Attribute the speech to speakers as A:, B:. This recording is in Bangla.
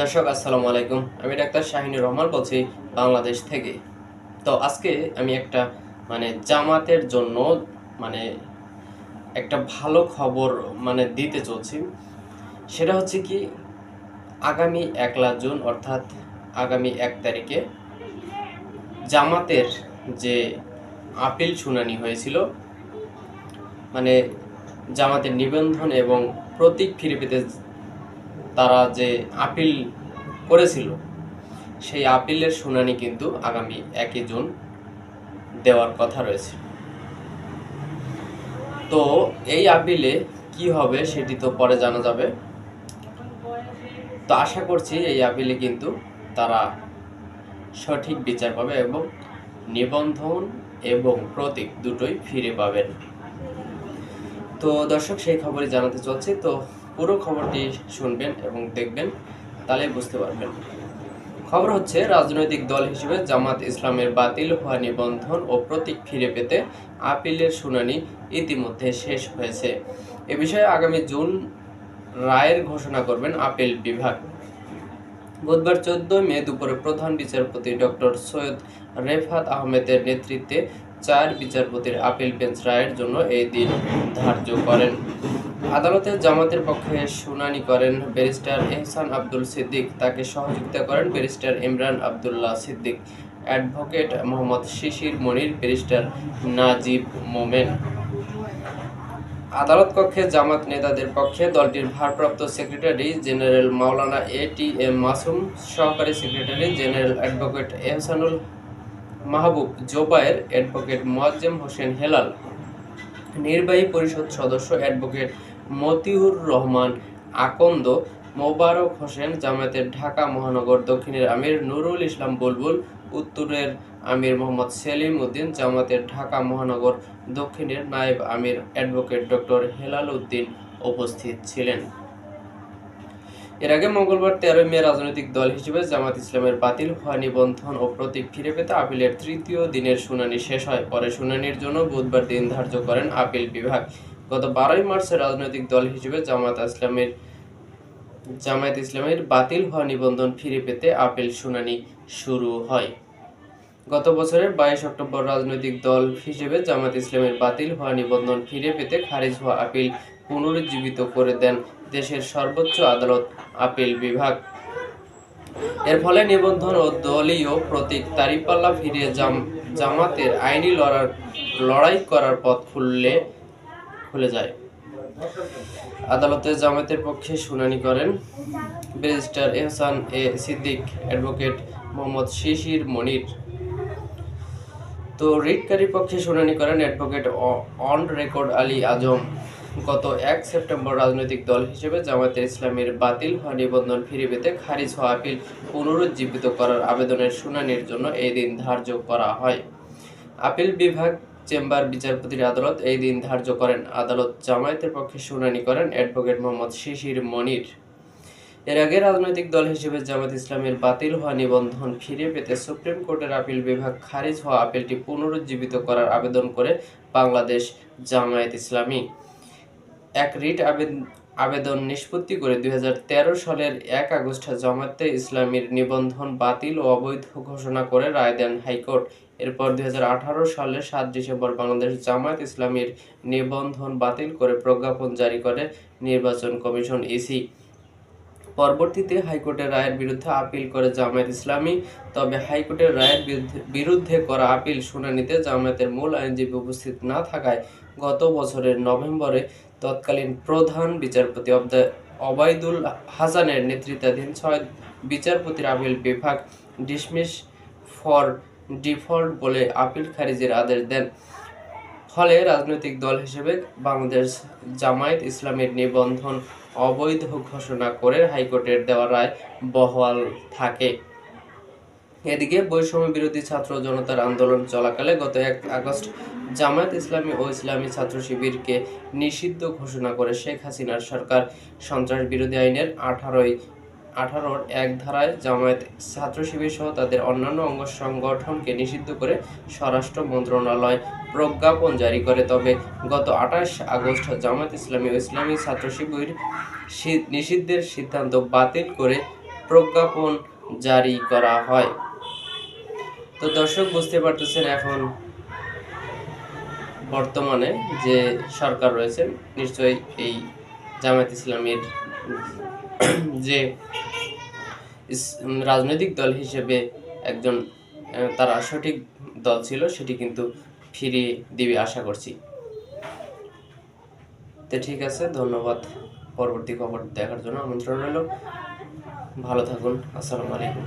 A: দর্শক, আসসালামু আলাইকুম। আমি ডাক্তার শাহিনুর রহমান বলছি বাংলাদেশ থেকে। তো আজকে আমি একটা মানে জামাতের জন্য মানে একটা ভালো খবর মানে দিতে চলছি। সেটা হচ্ছে কি, আগামী একলা জুন, অর্থাৎ আগামী এক তারিখে জামাতের যে আপিল শুনানি হয়েছিল মানে জামাতের নিবন্ধন এবং প্রতীক ফিরে পেতে তারা যে আপিল করেছিল, সেই আপিলের শুনানি কিন্তু আগামী একই জুন দেওয়ার কথা রয়েছে। তো এই আপিলে কি হবে সেটি তো পরে জানা যাবে। তো আশা করছি এই আপিলে কিন্তু তারা সঠিক বিচার পাবে এবং নিবন্ধন এবং প্রতীক দুটোই ফিরে পাবেন। তো দর্শক, সেই খবরই জানাতে চলছে। তো পুরো খবরটি শুনবেন এবং দেখবেন তাহলে বুঝতে পারবেন। খবর হচ্ছে, রাজনৈতিক দল হিসেবে জামাত ইসলামের বাতিল হওয়া নিবন্ধন ও প্রতীক ফিরে পেতে আপিলের শুনানি ইতিমধ্যে শেষ হয়েছে। এ বিষয়ে আগামী জুন রায়ের ঘোষণা করবেন আপিল বিভাগ। বুধবার চোদ্দ মে দুপুরে প্রধান বিচারপতি ডক্টর সৈয়দ রেফাত আহমেদের নেতৃত্বে চার বিচারপতির আপিল বেঞ্চ রায়ের জন্য এই দিন ধার্য করেন। আদালতে জামাতের পক্ষে শুনানি করেন ব্যারিস্টার এহসান আব্দুল সিদ্দিক। তাকে সহযোগিতা করেন barrister Imran Abdullah Siddique. Advocate Mohammad Shishir Monir, barrister Najib Momen. আদালত কক্ষে জামাত নেতাদের পক্ষে দলটির ভারপ্রাপ্ত secretary general Maulana A T M Masum, সহকারী secretary general advocate Ehsanul Mahbub, Zubair advocate Moazzem Hossain Helal, নির্বাহী পরিষদ সদস্য অ্যাডভোকেট মতিউর রহমান, আকন্দ, মোবারক হোসেন, জামায়াতের ঢাকা মহানগর দক্ষিণের আমির, নুরুল ইসলাম বুলবুল, উত্তরের আমির মোহাম্মদ সেলিম উদ্দিন জামাতের ঢাকা মহানগর দক্ষিণের নায়েব আমির অ্যাডভোকেট ডক্টর হেলাল উদ্দিন উপস্থিত ছিলেন। এর আগে মঙ্গলবার তেরোই মে রাজনৈতিক দল হিসেবে জামাত ইসলামের বাতিল হওয়া নিবন্ধন ও প্রতীক ফিরে পেতে আপিলের তৃতীয় দিনের শুনানি শেষ হয়। পরে শুনানির জন্য বুধবার দিন ধার্য করেন আপিল বিভাগ। গত বারোই মার্চ রাজনৈতিক দল হিসেবে জামাত ইসলামের জামায়াত ইসলামের বাতিল হওয়া নিবন্ধন ফিরে পেতে আপিল শুনানি শুরু হয়। গত বছরের বাইশ অক্টোবর রাজনৈতিক দল হিসেবে জামাত ইসলামের বাতিল হওয়া নিবন্ধন ফিরে পেতে খারিজ হওয়া আপিল পুনরুজ্জীবিত করে দেন দেশের সর্বোচ্চ আদালত আপিল বিভাগ। এর ফলে নিবন্ধন ও দলীয় প্রতীক তারিপাল্লা ফিরিয়ে জাম জামাতের আইনি লড়ার লড়াই করার পথ খুললে খুলে যায়। আদালতে জামাতের পক্ষে শুনানি করেন barrister Ehsan A Siddique advocate Mohammad Shishir Monir. তো রিটকারী পক্ষে শুনানি করেন advocate on record Ali Azam. গত এক সেপ্টেম্বর রাজনৈতিক দল হিসেবে জামায়াতে ইসলামের বাতিল হওয়া নিবন্ধন ফিরে পেতে খারিজ হওয়া আপিল পুনরুজ্জীবিত করার আবেদনের শুনানির জন্য এই দিন ধার্য করা হয়। আপিল বিভাগ চেম্বার বিচারপতির আদালত এই দিন ধার্য করেন। আদালত জামায়াতের পক্ষে শুনানি করেন অ্যাডভোকেট মোহাম্মদ শিশির মনির। এর আগে রাজনৈতিক দল হিসেবে জামাত ইসলামের বাতিল হওয়া নিবন্ধন ফিরে পেতে সুপ্রিম কোর্টের আপিল বিভাগ খারিজ হওয়া আপিলটি পুনরুজ্জীবিত করার আবেদন করে বাংলাদেশ জামায়াত ইসলামী। এক রিট আবেদন নিষ্পত্তি করে দুই সালের এক আগস্ট জামায়াতে ইসলামীর নিবন্ধন বাতিল ও অবৈধ ঘোষণা করে রায় দেন হাইকোর্ট। এরপর দুই সালের সাত ডিসেম্বর বাংলাদেশ জামায়াত ইসলামীর নিবন্ধন বাতিল করে প্রজ্ঞাপন জারি করে নির্বাচন কমিশন ইসি। পরবর্তীতে হাইকোর্টের রায়ের বিরুদ্ধে আপিল করে জামায়াত ইসলামী, তবে হাইকোর্টের রায়ের বিরুদ্ধে করা আপিল শুনানিতে জামায়াতের মূল আইনজীবী উপস্থিত না থাকায় গত বছরের নভেম্বরে তৎকালীন প্রধান বিচারপতি অবায়দুল হাসানের নেতৃত্বাধীন ছয় বিচারপতির আপিল বিভাগ ডিসমিস ফর ডিফল্ট বলে আপিল খারিজের আদেশ দেন। ফলে রাজনৈতিক দল হিসেবে বাংলাদেশ জামায়াত ইসলামের নিবন্ধন অবৈধ ঘোষণা করে হাইকোর্টের দেওয়া রায় বহাল থাকে। এদিকে বৈষম্য বিরোধী ছাত্র জনতার আন্দোলন চলাকালে গত এক আগস্ট জামায়াত ইসলামী ও ইসলামী ছাত্র শিবিরকে নিষিদ্ধ ঘোষণা করে শেখ হাসিনার সরকার। সন্ত্রাস বিরোধী আইনের আঠারোই, আঠারোর এক ধারায় জামায়াত ছাত্র শিবির সহ তাদের অন্যান্য অঙ্গ সংগঠনকে নিষিদ্ধ করে স্বরাষ্ট্র মন্ত্রণালয় প্রজ্ঞাপন জারি করে। তবে গত আঠাশ আগস্ট জামায়াত ইসলামী ও ইসলামী ছাত্র শিবির নিষিদ্ধের সিদ্ধান্ত বাতিল করে প্রজ্ঞাপন জারি করা হয়। তো দর্শক বুঝতে পারতেছেন এখন বর্তমানে যে সরকার রয়েছেন নিশ্চয়ই এই জামায়াত ইসলামের যে রাজনৈতিক দল হিসেবে একজন তারা সঠিক দল ছিল, সেটি কিন্তু ফিরিয়ে দিবে আশা করছি। তো ঠিক আছে, ধন্যবাদ। পরবর্তী খবর দেখার জন্য আমন্ত্রণ রইল। ভালো থাকুন। আসসালামু আলাইকুম।